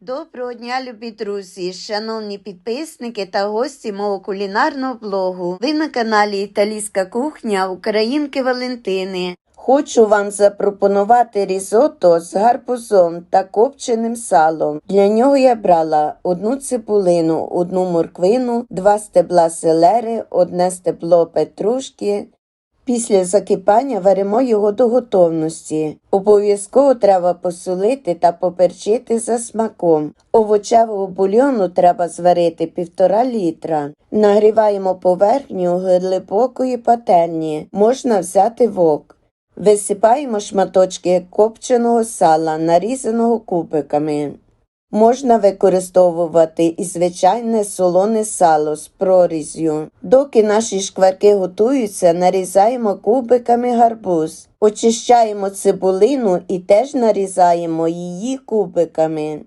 Доброго дня, любі друзі, шановні підписники та гості мого кулінарного блогу. Ви на каналі Італійська кухня Українки Валентини. Хочу вам запропонувати різотто з гарбузом та копченим салом. Для нього я брала одну цибулину, одну морквину, два стебла селери, одне стебло петрушки, Після закипання варимо його до готовності. Обов'язково треба посолити та поперчити за смаком. Овочевого бульйону треба зварити півтора літра. Нагріваємо поверхню глибокої пательні. Можна взяти вок. Висипаємо шматочки копченого сала, нарізаного кубиками. Можна використовувати і звичайне солоне сало з проріз'ю. Доки наші шкварки готуються, нарізаємо кубиками гарбуз. Очищаємо цибулину і теж нарізаємо її кубиками.